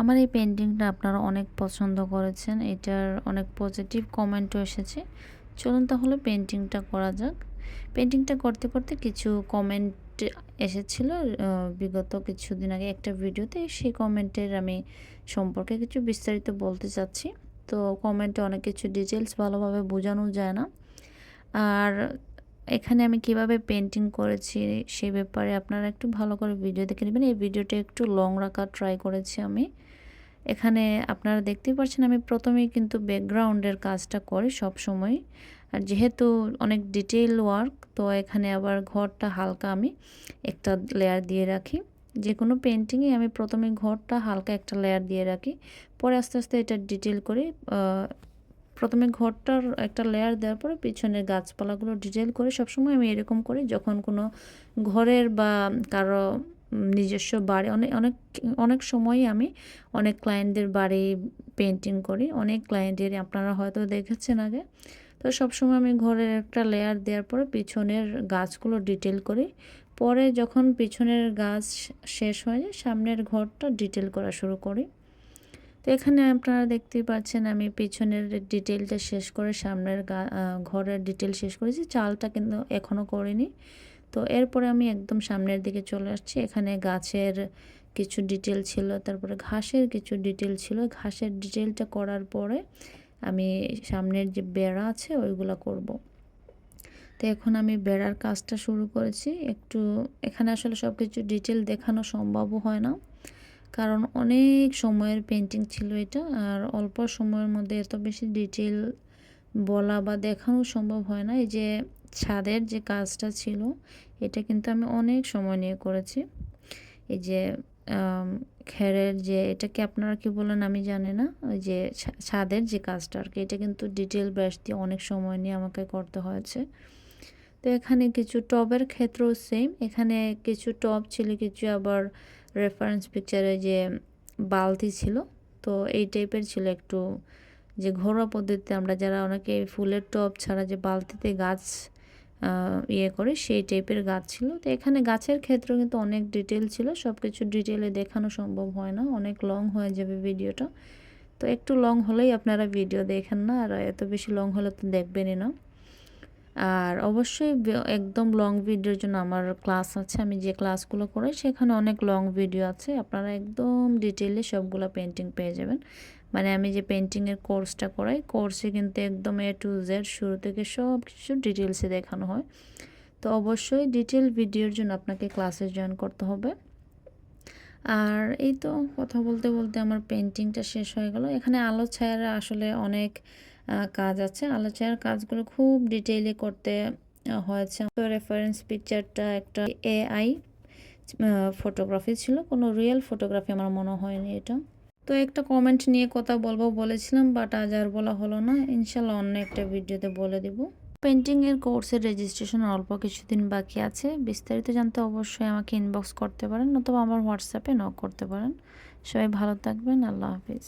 আমার এই পেন্টিংটা আপনারা অনেক পছন্দ করেছেন, এটার অনেক পজিটিভ কমেন্টও এসেছে। চলুন তাহলে পেন্টিংটা করা যাক। পেন্টিংটা করতে করতে কিছু কমেন্ট এসেছিল বিগত কিছুদিন আগে একটা ভিডিওতে সেই কমেন্টের আমি সম্পর্কে কিছু বিস্তারিত বলতে চাচ্ছি। তো কমেন্টে অনেক কিছু ডিটেলস ভালোভাবে বোঝানো যায় না। আর এখানে আমি কীভাবে পেন্টিং করেছি সে ব্যাপারে আপনারা একটু ভালো করে ভিডিও দেখে নেবেন। এই ভিডিওটা একটু লং রাখার ট্রাই করেছি আমি। এখানে আপনারা দেখতেই পাচ্ছেন আমি প্রথমেই কিন্তু ব্যাকগ্রাউন্ডের কাজটা করি সব সময় আর যেহেতু অনেক ডিটেইল ওয়ার্ক তো এখানে আবার ঘরটা হালকা আমি একটা লেয়ার দিয়ে রাখি। যে কোনো পেন্টিংয়ে আমি প্রথমে ঘরটা হালকা একটা লেয়ার দিয়ে রাখি। পরে আস্তে আস্তে এটা ডিটেল করি প্রথমে ঘরটার একটা লেয়ার দেওয়ার পরে পিছনের গাছপালাগুলো ডিটেল করে সবসময় আমি এরকম করি যখন কোনো ঘরের বা কারও নিজস্ব বাড়ি অনেক অনেক অনেক সময়ই আমি অনেক ক্লায়েন্টদের বাড়ি পেন্টিং করি। অনেক ক্লায়েন্টের আপনারা হয়তো দেখেছেন আগে। তো সবসময় আমি ঘরের একটা লেয়ার দেওয়ার পরে পিছনের গাছগুলো ডিটেল করি। পরে যখন পিছনের গাছ শেষ হয়ে যায়, সামনের ঘরটা ডিটেল করা শুরু করি। তো এখানে আপনারা দেখতেই পাচ্ছেন আমি পিছনের ডিটেলটা শেষ করে সামনের ঘরের ডিটেল শেষ করেছি চালটা কিন্তু এখনও করিনি। তো এরপরে আমি একদম সামনের দিকে চলে আসছি। এখানে গাছের কিছু ডিটেল ছিল, তারপরে ঘাসের কিছু ডিটেল ছিল। ঘাসের ডিটেলটা করার পরে আমি সামনের যে বেড়া আছে ওইগুলো করব। তো এখন আমি বেড়ার কাজটা শুরু করেছি। একটু এখানে আসলে সব কিছু ডিটেল দেখানো সম্ভবও হয় না। কারণ অনেক সময়ের পেন্টিং ছিল এটা, আর অল্প সময়ের মধ্যে এত বেশি ডিটেল বলা বা দেখানো সম্ভব হয় না। এই যে ছাদের যে কাজটা ছিল, এটা কিন্তু আমি অনেক সময় নিয়ে করেছি। এই যে খেরের যে এটাকে আপনারা কি বলেন আমি জানি না, ওই যে ছাদের যে কাজটা আর কি, এটা কিন্তু ডিটেল ব্রাশ দিয়ে অনেক সময় নিয়ে আমাকে করতে হয়েছে। তো এখানে কিছু টবের ক্ষেত্রেও সেম এখানে কিছু টব ছিল, কিছু আবার রেফারেন্স পিকচারে যে বালতি ছিল, তো এই টাইপের ছিল একটু যে ঘরোয়া পদ্ধতিতে আমরা যারা অনেকে ফুলের টব ছাড়া যে বালতিতে গাছ ইয়ে করে সেই টাইপের গাছ ছিল। তো এখানে গাছের ক্ষেত্রেও কিন্তু অনেক ডিটেল ছিল সব কিছু ডিটেলে দেখানো সম্ভব হয় না, অনেক লং হয়ে যাবে ভিডিওটা তো একটু লং হলেই আপনারা ভিডিও দেখেন না, আর এত বেশি লং হলে তো দেখবেনই না। আর অবশ্যই একদম লং ভিডিওর জন্য আমার ক্লাস আছে, আমি যে ক্লাসগুলো করাই সেখানে অনেক লং ভিডিও আছে, আপনারা একদম ডিটেলে সবগুলো পেন্টিং পেয়ে যাবেন। মানে আমি যে পেন্টিংয়ের কোর্সটা করাই কোর্সে কিন্তু একদম এ টু জেড শুরু থেকে সব কিছু ডিটেলসে দেখানো হয়। তো অবশ্যই ডিটেল ভিডিওর জন্য আপনাকে ক্লাসে জয়েন করতে হবে। আর এই তো কথা বলতে বলতে আমার পেন্টিংটা শেষ হয়ে গেল। এখানে আলো ছায়ার আসলে অনেক কাজ আছে। আলো ছায়ার কাজগুলো খুব ডিটেইলে করতে হয়েছে। তো রেফারেন্স পিকচারটা একটা এআই ফটোগ্রাফি ছিল। কোনো রিয়েল ফটোগ্রাফি আমার মনে হয়নি এটা। তো একটা কমেন্ট নিয়ে কথা বলব বলেছিলাম বাট আজ আর বলা হলো না। ইনশাল্লাহ অন্য একটা ভিডিওতে বলে দিব। পেন্টিংয়ের কোর্সের রেজিস্ট্রেশন অল্প কিছুদিন বাকি আছে। বিস্তারিত জানতে অবশ্যই আমাকে ইনবক্স করতে পারেন, অথবা আমার হোয়াটসঅ্যাপে নক করতে পারেন। সবাই ভালো থাকবেন। আল্লাহ হাফিজ।